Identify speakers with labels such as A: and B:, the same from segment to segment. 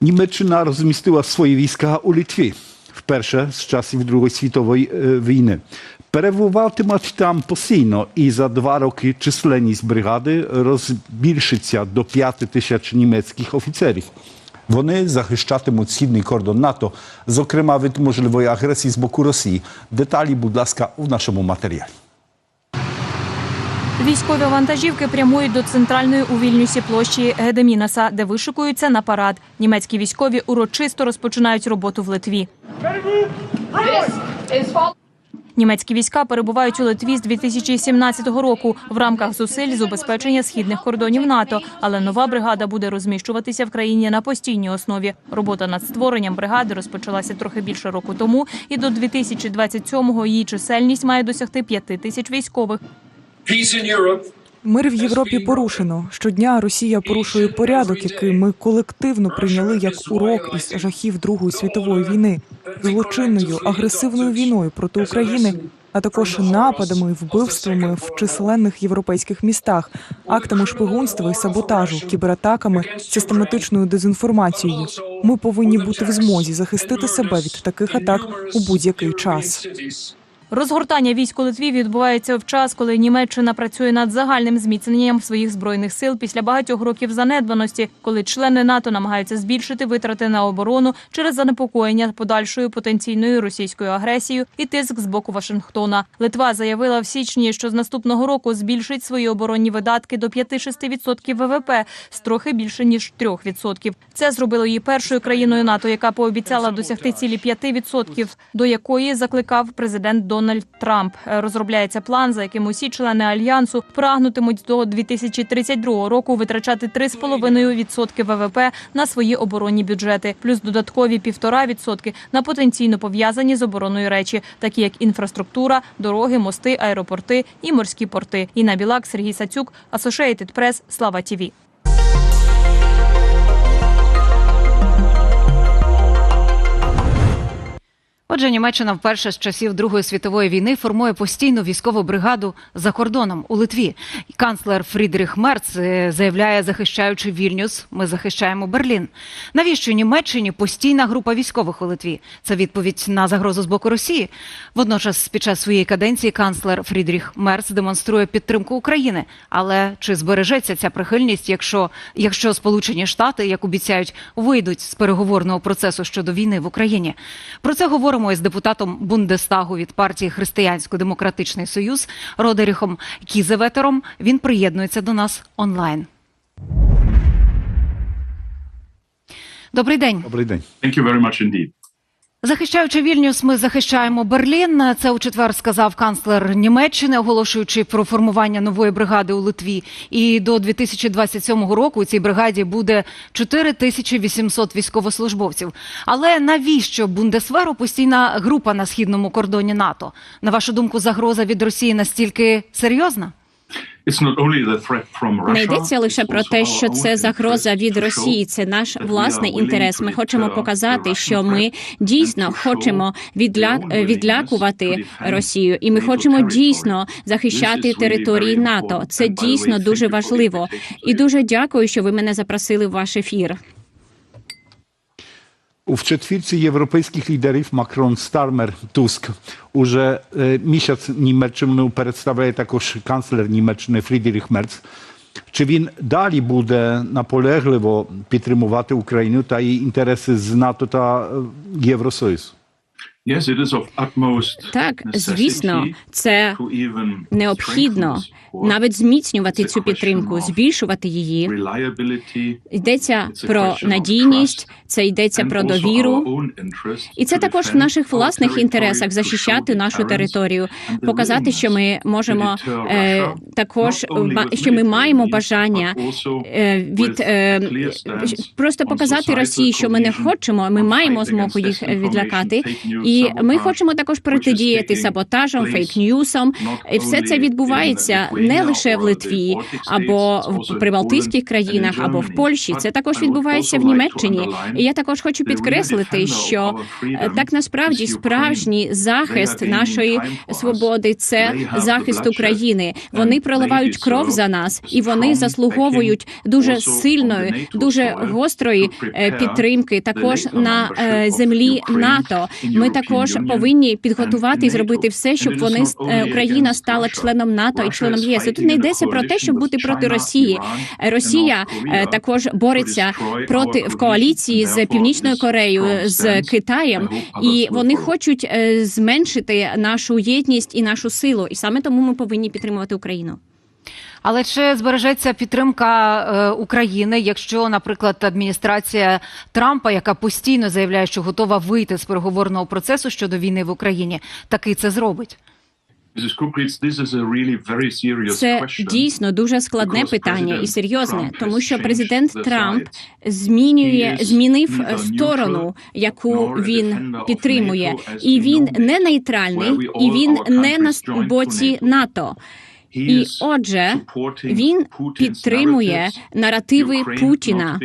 A: Німеччина розмістила свої війська у Литві вперше з часів Другої світової е, війни. Перебуватимуть там постійно, і за два роки численність бригади розбільшиться до 5 тисяч німецьких офіцерів. Вони захищатимуть східний кордон НАТО, зокрема від можливої агресії з боку Росії. Деталі, будь ласка, у нашому матеріалі.
B: Військові вантажівки прямують до центральної у Вільнюсі площі Гедемінаса, де вишикуються на парад. Німецькі військові урочисто розпочинають роботу в Литві. Німецькі війська перебувають у Литві з 2017 року в рамках зусиль з убезпечення східних кордонів НАТО. Але нова бригада буде розміщуватися в країні на постійній основі. Робота над створенням бригади розпочалася трохи більше року тому, і до 2027-го її чисельність має досягти 5 тисяч військових.
C: Мир в Європі порушено. Щодня Росія порушує порядок, який ми колективно прийняли як урок із жахів Другої світової війни, злочинною агресивною війною проти України, а також нападами, вбивствами в численних європейських містах, актами шпигунства і саботажу, кібератаками, систематичною дезінформацією. Ми повинні бути в змозі захистити себе від таких атак у будь-який час.
B: Розгортання військ у Литві відбувається в час, коли Німеччина працює над загальним зміцненням своїх збройних сил після багатьох років занедбаності, коли члени НАТО намагаються збільшити витрати на оборону через занепокоєння подальшою потенційною російською агресією і тиск з боку Вашингтона. Литва заявила в січні, що з наступного року збільшить свої оборонні видатки до 5-6% ВВП з трохи більше ніж 3%. Це зробило її першою країною НАТО, яка пообіцяла досягти цілі 5%, до якої закликав президент Дональд Трамп. Е, Розробляється план, за яким усі члени альянсу прагнутимуть до 2032 року витрачати 3,5% ВВП на свої оборонні бюджети, плюс додаткові 1,5% на потенційно пов'язані з обороною речі, такі як інфраструктура, дороги, мости, аеропорти і морські порти. Інна Білак, Сергій Сацюк, Associated Press, Слава ТІВІ.
D: Отже, Німеччина вперше з часів Другої світової війни формує постійну військову бригаду за кордоном у Литві. Канцлер Фрідріх Мерц е, заявляє, захищаючи Вільнюс, ми захищаємо Берлін. Навіщо Німеччині постійна група військових у Литві? Це відповідь на загрозу з боку Росії. Водночас, під час своєї каденції канцлер Фрідріх Мерц демонструє підтримку України. Але чи збережеться ця прихильність, якщо, якщо Сполучені Штати, як обіцяють, вийдуть з переговорного процесу щодо війни в Україні? Про це говоримо із депутатом Бундестагу від партії Християнсько-демократичний союз Родеріхом Кізеветером. Він приєднується до нас онлайн. Добрий день.
A: Добрий день.
E: Thank you very much indeed.
D: Захищаючи Вільнюс, ми захищаємо Берлін. Це у четвер сказав канцлер Німеччини, оголошуючи про формування нової бригади у Литві. І до 2027 року у цій бригаді буде 4800 військовослужбовців. Але навіщо Бундесверу постійна група на східному кордоні НАТО? На вашу думку, загроза від Росії настільки серйозна?
F: Не йдеться лише про те, що це загроза від Росії. Це наш власний інтерес. Ми хочемо показати, що ми дійсно хочемо відля... відлякувати Росію, і ми хочемо дійсно захищати території НАТО. Це дійсно дуже важливо. І дуже дякую, що ви мене запросили в ваш ефір.
A: У четвірці європейських лідерів Макрон, Стармер, Туск. Уже е, місяць Німеччину представляє також канцлер Німеччини Фрідріх Мерц. Чи він далі буде наполегливо підтримувати Україну та її інтереси з НАТО та е, Євросоюзу?
F: Так, звісно, це необхідно навіть зміцнювати цю підтримку, збільшувати її. Йдеться про надійність, це йдеться про довіру. І це також в наших власних інтересах захищати нашу територію, показати, що ми можемо е, також що ми маємо бажання е, від е, просто показати Росії, що ми не хочемо. Ми маємо змогу їх відлякати і І ми хочемо також протидіяти саботажам, фейк-ньюсам. І все це відбувається не лише в Литві або в прибалтійських країнах, або в Польщі. Це також відбувається в Німеччині. І я також хочу підкреслити, що е, так насправді справжній захист нашої свободи це захист України. Вони проливають кров за нас, і вони заслуговують дуже сильної, дуже гострої е, підтримки. Також на е, землі НАТО. Ми також повинні підготувати і зробити все, щоб вони е, Україна стала членом НАТО і членом ЄС. Тут не йдеться про те, щоб бути проти Росії. Е, Росія е, також бореться проти в коаліції з Північною Кореєю, з Китаєм, і вони хочуть зменшити нашу єдність і нашу силу. І саме тому ми повинні підтримувати Україну.
D: Але чи збережеться підтримка е, України, якщо, наприклад, адміністрація Трампа, яка постійно заявляє, що готова вийти з переговорного процесу щодо війни в Україні, таки це зробить?
F: Це дійсно дуже складне питання і серйозне, тому що президент Трамп змінює змінив е, сторону, яку він підтримує, і він не нейтральний, і він не на боці НАТО. І отже, він підтримує наративи Путіна.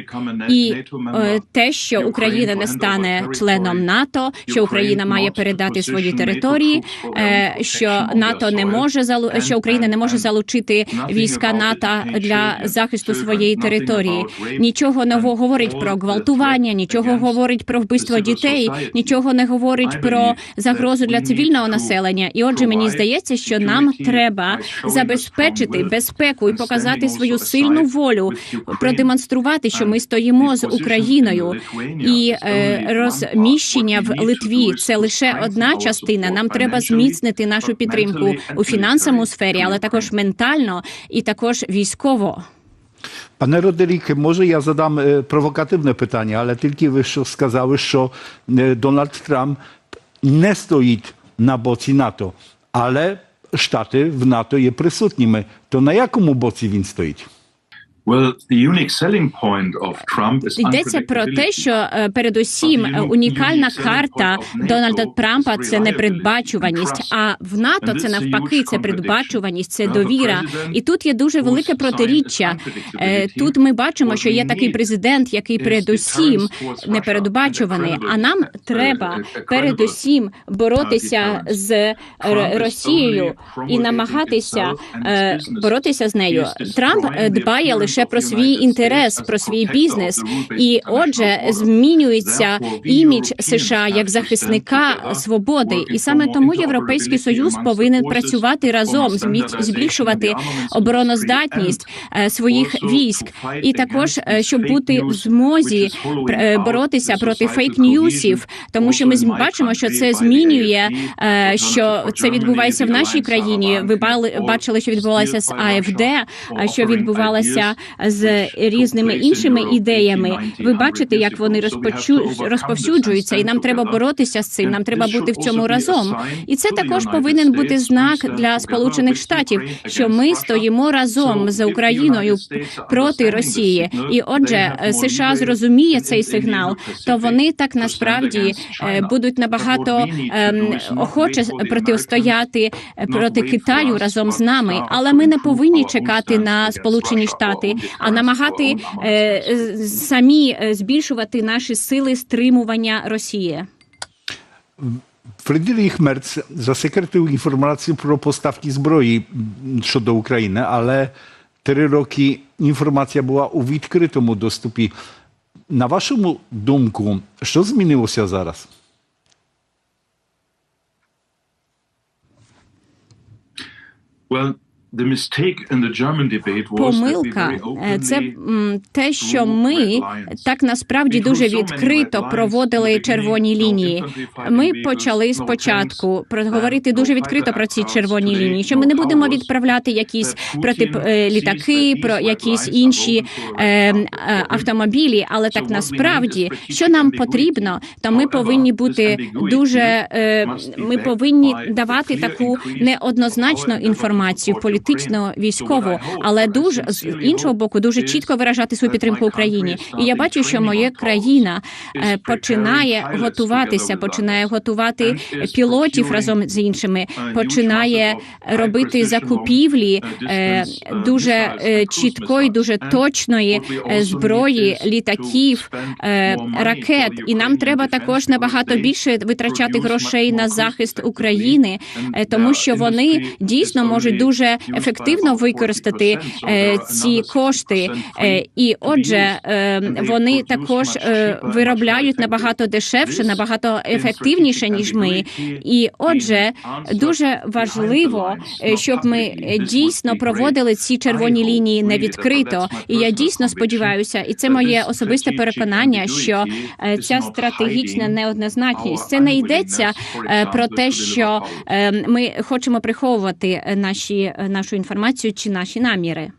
F: і е, те, що Україна не стане членом НАТО, що Україна має передати свої території, е, що НАТО не може що Україна не може залучити війська НАТО для захисту своєї території. Нічого не го- говорить про гвалтування, нічого говорить про вбивство дітей, нічого не говорить про загрозу для цивільного населення. І отже, мені здається, що нам треба забезпечити безпеку і показати свою сильну волю, продемонструвати, що ми стоїмо з Україною. І е, розміщення в Литві це лише одна частина. Нам треба зміцнити нашу підтримку у фінансовому сфері, але також ментально і також військово.
A: Пане Родеріке, може я задам е, провокативне питання, але тільки ви що сказали, що е, Дональд Трамп не стоїть на боці НАТО, але Штати в НАТО є присутніми. То на якому боці він стоїть?
F: Йдеться про те, що е, передусім е, унікальна карта Дональда Трампа це непередбачуваність. А в НАТО це навпаки, це передбачуваність, це довіра. І тут є дуже велике протиріччя. Е, Тут ми бачимо, що є такий президент, який передусім непередбачуваний. А нам треба передусім боротися з Росією і намагатися е, боротися з нею. Трамп е, дбає лише про свій інтерес, про свій бізнес, і отже, змінюється імідж США як захисника свободи, і саме тому Європейський Союз повинен працювати разом, збільшувати обороноздатність е, своїх військ, і також е, щоб бути в змозі е, боротися проти фейк-ньюсів, тому що ми бачимо, що це змінює, що це відбувається в нашій країні. Ви бачили, що відбувалося з АФД, що відбувалося з різними іншими ідеями. Ви бачите, як вони розпочу... розповсюджуються, і нам треба боротися з цим. Нам треба бути в цьому разом. І це також повинен бути знак для Сполучених Штатів, що ми стоїмо разом з Україною проти Росії. І отже, е, США зрозуміє цей сигнал, то вони так насправді е, будуть набагато ем, охоче протистояти е, проти Китаю разом з нами. Але ми не повинні чекати на Сполучені Штати, а намагати е, самі е, збільшувати наші сили стримування Росії.
A: Фредерік Мерц засекретив інформацію про поставки зброї щодо України, але три роки інформація була у відкритому доступі. На вашому думку, що змінилося зараз?
F: Помилка е, це те, що ми так насправді дуже відкрито проводили червоні лінії. Ми почали спочатку проговорити дуже відкрито про ці червоні лінії. Що ми не будемо відправляти якісь проти е, літаки, про якісь інші е, автомобілі. Але так насправді, що нам потрібно, то ми повинні бути дуже. Ми повинні давати таку неоднозначну інформацію в політичній політично військово, але дуже з іншого боку дуже чітко виражати свою підтримку Україні. І я бачу, що моя країна е, починає готуватися, починає готувати пілотів разом з іншими, починає робити закупівлі е, дуже е, чіткої, дуже точної е, зброї, літаків, е, ракет. І нам треба також набагато більше витрачати грошей на захист України, е, тому що вони дійсно можуть дуже ефективно використати е, ці кошти. Е, І отже, е, вони також виробляють набагато дешевше, набагато ефективніше ніж ми. І отже, дуже важливо, щоб ми дійсно проводили ці червоні лінії не відкрито. І я дійсно сподіваюся, і це моє особисте переконання, що ця стратегічна неоднозначність це не йдеться про те, що ми хочемо приховувати наші е, нашу інформацію чи наші наміри.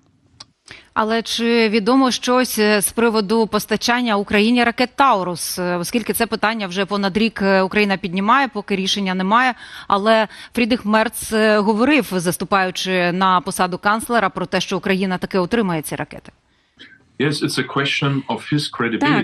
D: Але чи відомо щось е, з приводу постачання Україні ракет Таурус? Е, Оскільки це питання вже понад рік е, Україна піднімає, поки рішення немає. Але Фрідрих Мерц говорив, заступаючи на посаду канцлера, про те, що Україна таки отримає ці ракети.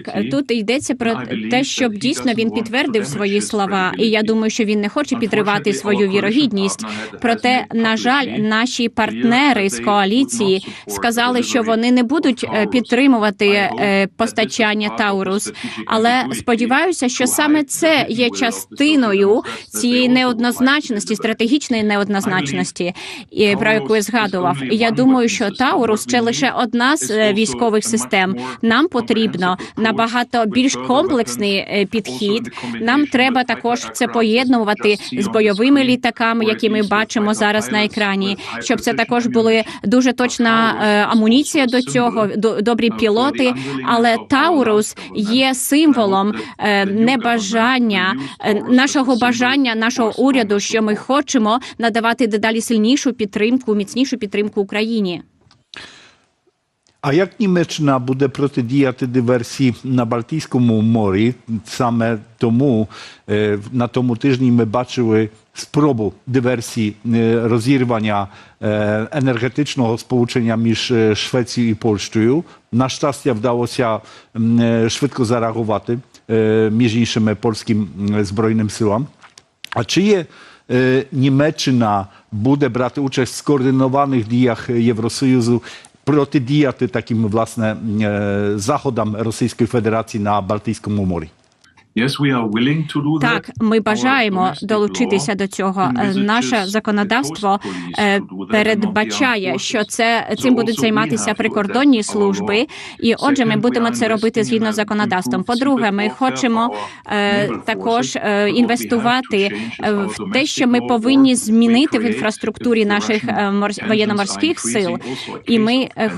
F: Так, тут йдеться про те, щоб дійсно він підтвердив свої слова, і я думаю, що він не хоче підривати свою вірогідність. Проте, на жаль, наші партнери з коаліції сказали, що вони не будуть е, підтримувати е, постачання Таурус. Але сподіваюся, що саме це є частиною цієї неоднозначності, стратегічної неоднозначності, про яку я згадував. І я думаю, що Таурус це лише одна з е, військових систем. Нам потрібно набагато більш комплексний е, підхід. Нам треба також це поєднувати з бойовими літаками, які ми бачимо зараз на екрані. Щоб це також були дуже точна е, амуніція до цього, до- добрі пілоти. Але Таурус є символом е, небажання нашого бажання, нашого уряду, що ми хочемо надавати дедалі сильнішу підтримку, міцнішу підтримку Україні.
A: A jak Німеччина буде протидіяти диверсії на Балтійському морі? Саме тому е, на тому тижні ми бачили спробу диверсії е, розірвання е, енергетичного сполучення між е, Швецією і Польщею. На щастя, вдалося м, е, швидко зареагувати е, між іншими польським м, збройним силам. А чи є протидіяти таким власне заходам Російської Федерації на Балтійському морі?
F: Так, ми бажаємо долучитися до цього. Е, Наше законодавство е, передбачає, що це цим будуть займатися прикордонні служби. І отже, ми будемо це робити згідно з законодавством. По-друге, ми хочемо е, також е, інвестувати е, в те, що ми повинні змінити в інфраструктурі наших е, воєнно-морських сил. І ми е,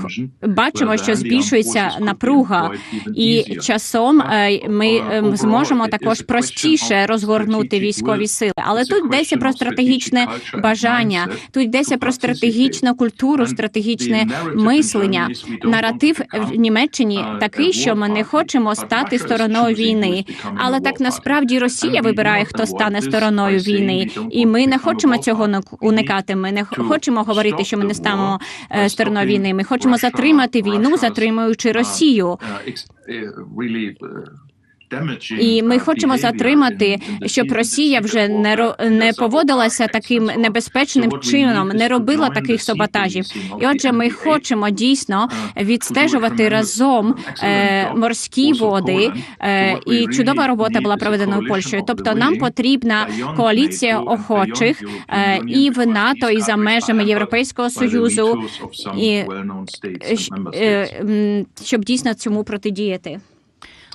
F: бачимо, що збільшується напруга, і часом е, ми
E: Uh,
F: е, зможемо
E: is
F: також простіше розгорнути військові сили. Але тут йдеться про стратегічне бажання. Тут йдеться про стратегічну культуру, стратегічне мислення. Наратив в Німеччині
E: uh,
F: такий, що ми не хочемо стати стороною війни. Але так насправді Росія вибирає, хто стане стороною війни, і ми не хочемо цього. Уникати. Ми не хочемо говорити, що ми не станемо е, стороною війни. Ми хочемо затримати війну, затримуючи
E: uh,
F: Росію.
E: Uh, uh, uh,
F: І ми
E: uh,
F: хочемо затримати, щоб Росія вже не не поводилася таким небезпечним чином, не робила таких саботажів. І отже, ми хочемо дійсно
E: uh,
F: відстежувати разом е, морські води. Е, І чудова робота була проведена Польщею. Тобто нам потрібна коаліція охочих е, і в НАТО, і за межами Європейського союзу, і е, е, щоб дійсно цьому протидіяти.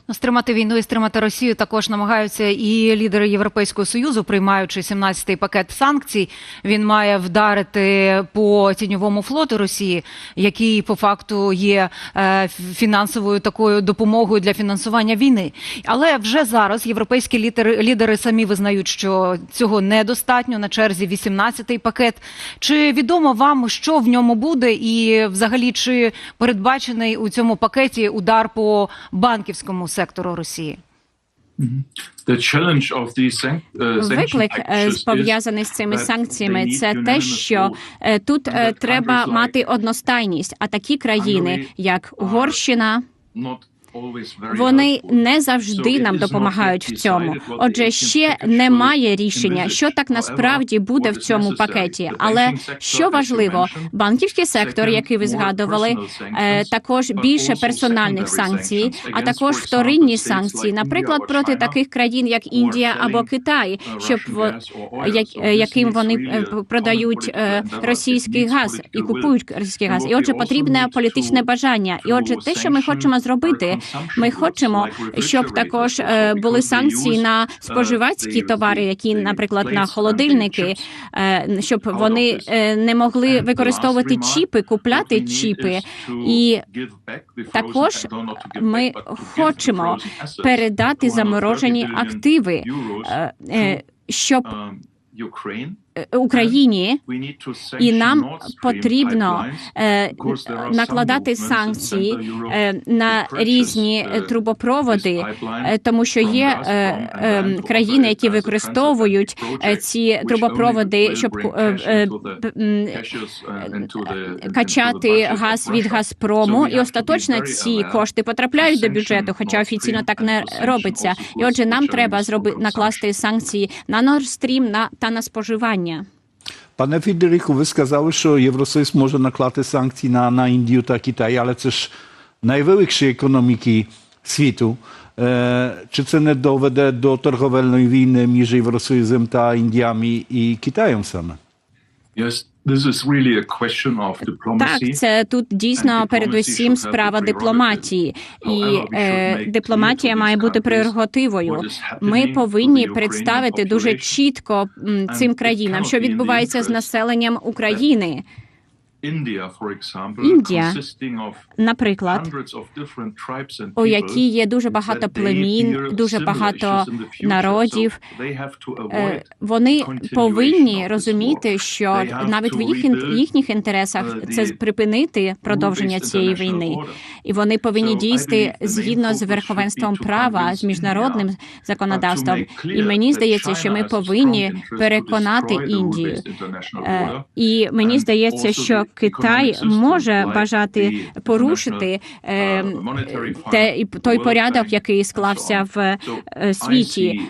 D: Ну, Стримати війну і стримати Росію також намагаються і лідери Європейського союзу, приймаючи 17-й пакет санкцій. Він має вдарити по тіньовому флоту Росії, який по факту є е, фінансовою такою допомогою для фінансування війни. Але вже зараз європейські лідери, лідери самі визнають, що цього недостатньо. На черзі 18-й пакет. Чи відомо вам, що в ньому буде, і взагалі чи передбачений у цьому пакеті удар по банківському сектору Росії?
E: Uh,
F: Виклик е, пов'язаний з цими санкціями. Це те, що е, тут е, треба мати одностайність. А такі країни, як Угорщина, Вони не завжди нам допомагають в цьому. Отже, ще немає рішення, що так насправді буде в цьому пакеті. Але що важливо, банківський сектор, який ви згадували, е, також більше персональних санкцій, а також вторинні санкції, наприклад, проти таких країн, як Індія або Китай,
E: uh,
F: щоб е, яким вони е, продають е, російський газ і купують російський газ. І отже, потрібне політичне бажання. І отже, те, що ми хочемо зробити, ми хочемо, щоб також е, були санкції на
E: uh,
F: споживацькі товари, які, наприклад, на холодильники, е, щоб вони е, не могли використовувати чіпи, купляти чіпи. І також ми хочемо передати
E: 130
F: заморожені активи, е, е, щоб
E: um,
F: е, Україні і нам потрібно е, накладати санкції е, на різні
E: е,
F: трубопроводи, е, тому що є е, е, країни, які використовують е, ці трубопроводи, щоб е, е,
E: uh,
F: качати газ від. Газпрому, і остаточно ці кошти потрапляють до бюджету, хоча офіційно так не робиться. І отже, нам треба
E: consumption.
F: накласти санкції на Nord Stream на та на споживання.
A: Panie Fryderyku, wy сказали, що Євросоюз може наклати санкції на, на Індію та Китай, але це ж найвеликші економіки світу. Е, чи це не доведе до торговельної війни між Євросоюзом та Індіями і Китаєм саме?
E: Yes,
F: Так, це тут дійсно передусім справа дипломатії, і е, дипломатія має бути прерогативою. Ми повинні представити дуже чітко цим країнам, що відбувається з населенням України. Індія, Наприклад, у якій є дуже багато племін, дуже багато народів. Е, Вони повинні розуміти, що навіть в їх їхніх інтересах
E: uh,
F: це припинити продовження цієї війни, і вони повинні дійти згідно з верховенством права, з міжнародним законодавством.
E: uh,
F: І мені здається, що ми повинні переконати Індію. Е. І мені здається, що Китай може бажати порушити е,
E: uh,
F: те той порядок, який склався в е, світі.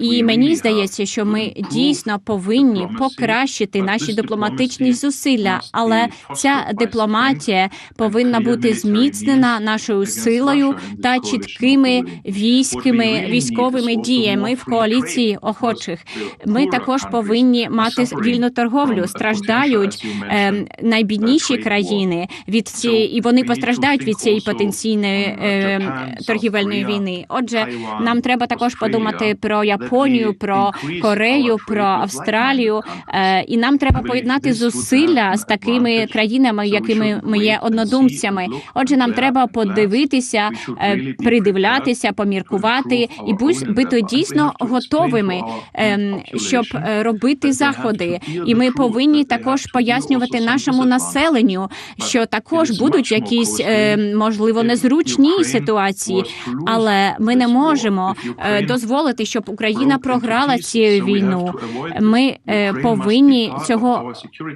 F: І мені здається, що ми дійсно повинні покращити наші дипломатичні зусилля, але ця дипломатія повинна бути зміцнена нашою силою та чіткими
E: need
F: військовими діями в коаліції охочих. Ми також повинні мати вільну торговлю. Страждають е, найбідніші країни від цієї, і вони постраждають від цієї потенційної
E: uh,
F: е, торгівельної війни. Отже, нам треба також подумати про Японію, про Корею, про Австралію. Е, І нам треба поєднати зусилля з такими країнами, якими ми є однодумцями. Отже, нам треба подивитися, е, придивлятися, поміркувати і бути дійсно готовими, ем, щоб е, робити заходи. І ми повинні також пояснювати нашому населенню, що також будуть якісь е, можливо незручні ситуації, але ми не можемо е, дозволити, щоб Україна програла цю війну. Ми е, повинні цього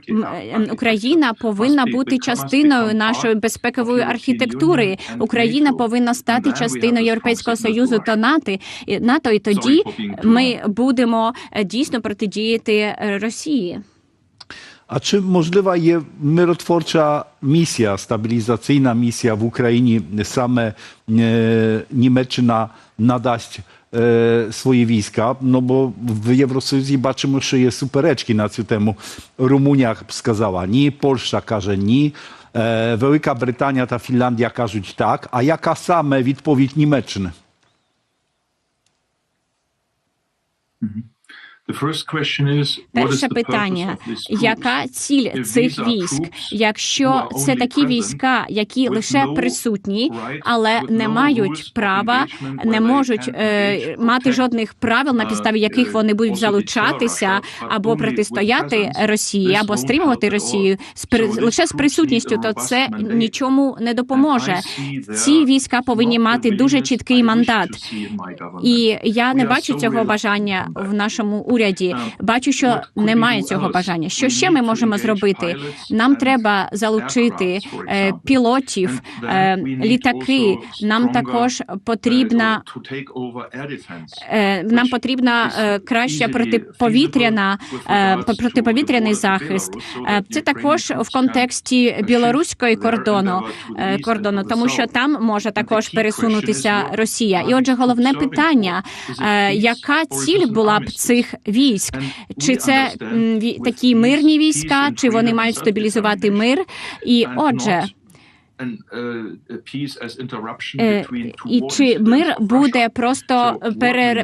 F: е, Україна повинна бути частиною нашої безпекової архітектури. Україна повинна стати частиною Європейського союзу та НАТО. І НАТО, і тоді ми будемо е, дійсно протидіяти Росії.
A: A czy możliwa jest myrotworcza misja, stabilizacyjna misja w Ukrainie, same e, Niemeczna nadać e, swoje wojska, no bo w Eurosojuzji baczymy, że jest supereczki na tę temu. Rumunia wskazała nie, Polsza każe nie, e, Wielka Brytania ta Finlandia każą tak,
E: a jaka same odpowiedź Niemeczny? Mhm.
F: Перше питання: яка ціль цих військ? Якщо це такі війська, які лише присутні, але не мають права, не можуть е, мати жодних правил, на
E: uh,
F: підставі яких вони будуть залучатися
E: Russia, but
F: або протистояти Росії, або стримувати. Росію з лише з присутністю, то це нічому не допоможе. Ці війська повинні мати дуже чіткий мандат. І я не бачу цього бажання в нашому уряді.
E: Um,
F: Бачу, що немає цього бажання. Що ще ми можемо зробити? Нам треба залучити е, пілотів, е, літаки. Нам також
E: uh,
F: потрібна е, нам потрібна е, краща протиповітряна е, протиповітряний захист. Е, Це також в контексті білоруської кордону е, кордону, тому що там може також пересунутися Росія. І отже, головне питання: е, яка ціль була б цих військ? Чи це такі мирні війська, чи вони мають стабілізувати мир? І отже. І чи мир буде просто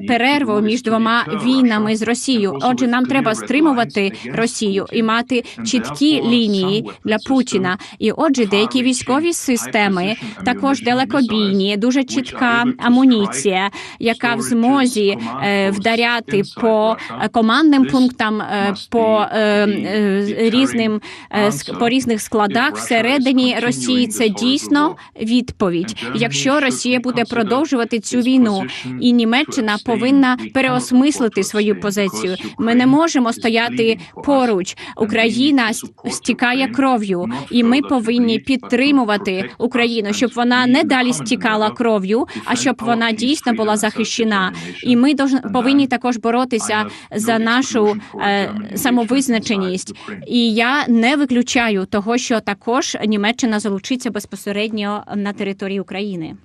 F: перервою між двома війнами з Росією? Отже, нам треба стримувати Росію і мати чіткі лінії для Путіна. І отже, деякі військові системи, також далекобійні, дуже чітка амуніція, яка в змозі е, вдаряти по е, командним пунктам, е, по е, е, різним е, по різних складах всередині Росії. Це дійсно відповідь. Якщо Росія буде продовжувати цю війну, і Німеччина повинна переосмислити свою позицію. Ми не можемо стояти поруч. Україна стікає кров'ю, і ми повинні підтримувати Україну, щоб вона не далі стікала кров'ю, а щоб вона дійсно була захищена. І ми повинні також боротися за нашу е, самовизначеність. І я не виключаю того, що також Німеччина залучиться безпосередньо на території України.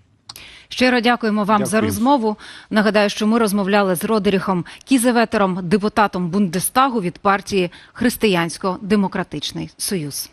D: Щиро дякуємо вам
A: Дякую.
D: за розмову. Нагадаю, що ми розмовляли з Родеріхом Кізеветером, депутатом Бундестагу від партії Християнсько-демократичний союз.